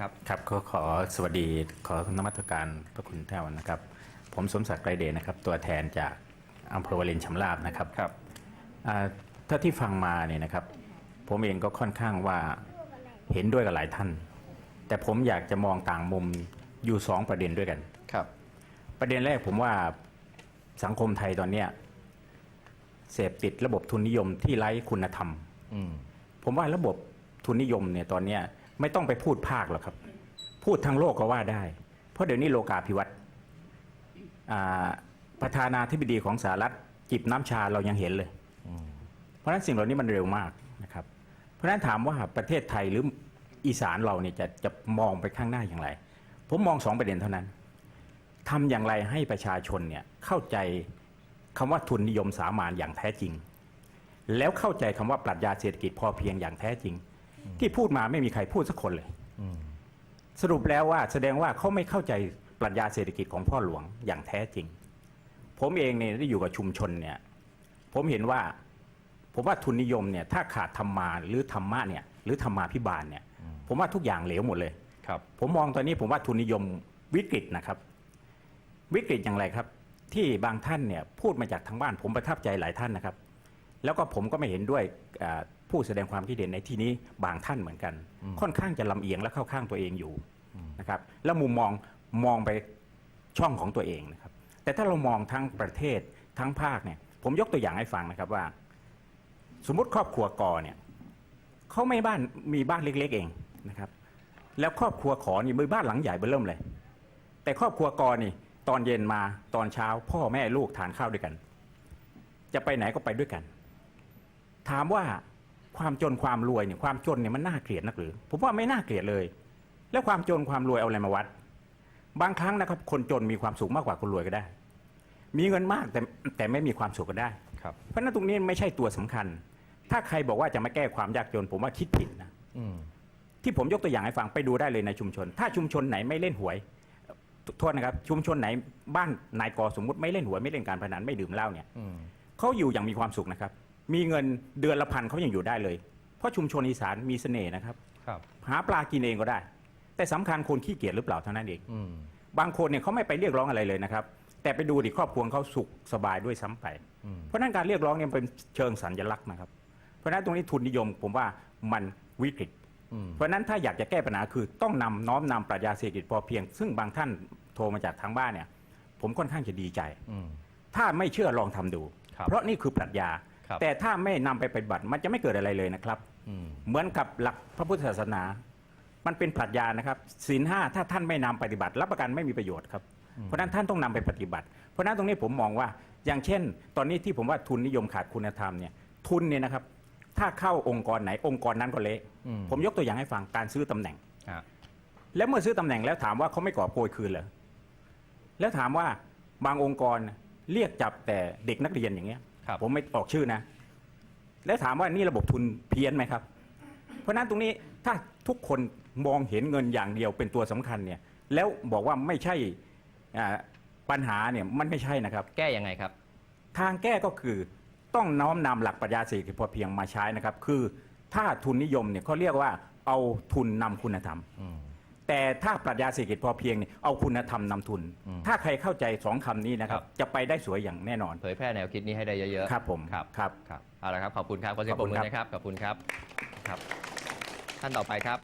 ครับครับขอขอสวัสดีขอนมัตการพระคุณแท้วันนะครับ ผมสมศักดิ์ไกรเดชนะครับ ตัวแทนจากอำเภอวารินชำราบนะครับครับอ่าถ้าที่ฟังมาเนี่ยนะครับ ผมเองก็ค่อนข้างว่าเห็นด้วยกับหลายท่าน แต่ผมอยากจะมองต่างมุมอยู่สองประเด็นด้วยกันครับ ประเด็นแรกผมว่าสังคมไทยตอนเนี้ยเสพติดระบบทุนนิยมที่ไร้คุณธรรมอืมผมว่าระบบทุนนิยมเนี่ยตอนเนี้ย ไม่ต้องไปพูดภาคหรอกครับ พูดทั้งโลกก็ว่าได้ เพราะเดี๋ยวนี้โลกาภิวัตน์ประธานาธิบดีของสหรัฐจิบน้ำชาเรายังเห็นเลย เพราะฉะนั้นสิ่งเหล่านี้มันเร็วมากนะครับ เพราะฉะนั้นถามว่าประเทศไทยหรืออีสานเราเนี่ยจะจะมองไปข้างหน้าอย่างไร ผมมองสองประเด็นเท่านั้นทำอย่างไรให้ประชาชนเนี่ยเข้าใจคำว่าทุนนิยมสามัญอย่างแท้จริง แล้วเข้าใจคำว่าปรัชญาเศรษฐกิจพอเพียงอย่างแท้จริง ที่พูดมาไม่มีใครพูดสักคนเลยอืมสรุปแล้วว่าแสดงว่าเขาไม่เข้าใจปรัชญาเศรษฐกิจของพ่อหลวงอย่างแท้จริง ผมเองเนี่ยได้อยู่กับชุมชนเนี่ย ผมเห็นว่า ผมว่าทุนนิยมเนี่ย ถ้าขาดธรรมาหรือธรรมะเนี่ย หรือธรรมาพิบาลเนี่ย ผมว่าทุกอย่างเหลวหมดเลยครับ ผมมองตอนนี้ผมว่าทุนนิยมวิกฤตนะครับ วิกฤตอย่างไรครับ ที่บางท่านเนี่ยพูดมาจากทางบ้านผมประทับใจหลายท่านนะครับ แล้วก็ผมก็ไม่เห็นด้วยอ่าผู้แสดงความคิดเห็นในที่นี้บางท่านเหมือนกัน ค่อนข้างจะลำเอียงและเข้าข้างตัวเองอยู่นะครับแล้วมุมมองมองไปช่องของตัวเองนะครับ แต่ถ้าเรามองทั้งประเทศทั้งภาคเนี่ย ผมยกตัวอย่างให้ฟังนะครับว่า สมมติครอบครัวกอเนี่ยเขาไม่บ้านมีบ้านเล็ก ๆ เองนะครับ แล้วครอบครัวขอนี่มีบ้านหลังใหญ่เบ้อเริ่มเลย แต่ครอบครัวกอนี่ ตอนเย็นมาตอนเช้า พ่อแม่ลูกทานข้าวด้วยกัน จะไปไหนก็ไปด้วยกัน ถามว่าความจนความรวยเนี่ยความจนเนี่ยมันน่าเกลียดนักหรือผมว่าไม่น่าเกลียดเลย แล้วความจนความรวยเอาอะไรมาวัด บางครั้งนะครับ คนจนมีความสุขมากกว่าคนรวยก็ได้ มีเงินมากแต่แต่ไม่มีความสุขก็ได้ครับเพราะฉะนั้นตรงนี้ไม่ใช่ตัวสำคัญ ถ้าใครบอกว่าจะมาแก้ความยากจน ผมว่าคิดผิดนะอืมที่ผมยกตัวอย่างให้ฟังไปดูได้เลยในชุมชน ถ้าชุมชนไหนไม่เล่นหวยโทษนะครับ ชุมชนไหนบ้านนายกอสมมุติไม่เล่นหวยไม่เล่นการพนันไม่ดื่มเหล้าเนี่ยอืมเขาอยู่อย่างมีความสุขนะครับ มีเงินเดือนละพันเขายังอยู่ได้เลย เพราะชุมชนอีสานมีเสน่ห์นะครับ ครับ หาปลากินเองก็ได้ แต่สำคัญคนขี้เกียจหรือเปล่าเท่านั้นเอง อืม บางคนเนี่ยเขาไม่ไปเรียกร้องอะไรเลยนะครับ แต่ไปดูดิครอบครัวเขาสุขสบายด้วยซ้ำไป อืม เพราะฉะนั้นการเรียกร้องเนี่ยเป็นเชิงสัญลักษณ์นะครับ เพราะฉะนั้นตรงนี้ทุนนิยมผมว่ามันวิกฤต อืม เพราะฉะนั้นถ้าอยากจะแก้ปัญหาคือต้องนำน้อมนำปรัชญาเศรษฐกิจพอเพียง ซึ่งบางท่านโทรมาจากทางบ้านเนี่ย ผมค่อนข้างจะดีใจ อืม ถ้าไม่เชื่อลองทำดู ครับ เพราะนี่คือปรัชญาครับ แต่ถ้าไม่นำไปปฏิบัติมันจะไม่เกิดอะไรเลยนะครับอืมเหมือนกับหลักพระพุทธศาสนา มันเป็นปรัชญานะครับศีลห้าถ้าท่านไม่นำปฏิบัติ รับประกันไม่มีประโยชน์ครับเพราะฉะนั้นท่านต้องนำไปปฏิบัติ เพราะฉะนั้นตรงนี้ผมมองว่าอย่างเช่น ตอนนี้ที่ผมว่าทุนนิยมขาดคุณธรรมเนี่ยทุนเนี่ยนะครับ ถ้าเข้าองค์กรไหนองค์กรนั้นก็เละอืมผมยกตัวอย่างให้ฟังการซื้อตำแหน่งฮะแล้วเมื่อซื้อตำแหน่งแล้วถามว่าเขาไม่ก่อโกยคืนเหรอแล้วถามว่าบางองค์กรเรียกจับแต่เด็กนักเรียนอย่างเงี้ย ครับ ผมไม่ออกชื่อนะ แล้วถามว่านี่ระบบทุนเพี้ยนไหมครับ เพราะฉะนั้นตรงนี้ถ้าทุกคนมองเห็นเงินอย่างเดียวเป็นตัวสำคัญเนี่ยแล้วบอกว่าไม่ใช่อ่าปัญหาเนี่ยมันไม่ใช่นะครับ แก้ยังไงครับ ทางแก้ก็คือต้องน้อมนำหลักปรัชญาเศรษฐกิจพอเพียงมาใช้นะครับ คือถ้าทุนนิยมเนี่ยเขาเรียกว่าเอาทุนนำคุณธรรมอืม แต่ถ้าปรัชญาเศรษฐกิจพอเพียงเนี่ยเอาคุณธรรมนำทุน อืมถ้าใครเข้าใจสองคำนี้นะครับ ครับ จะไปได้สวยอย่างแน่นอน เผยแพร่แนวคิดนี้ให้ได้เยอะๆ ครับผมครับ ครับ ครับเอาละครับ ขอบคุณครับขอเสียงขปอรบบคุมืณอครับนะครับ ขอบคุณครับ ครับ ท่านต่อไปครับ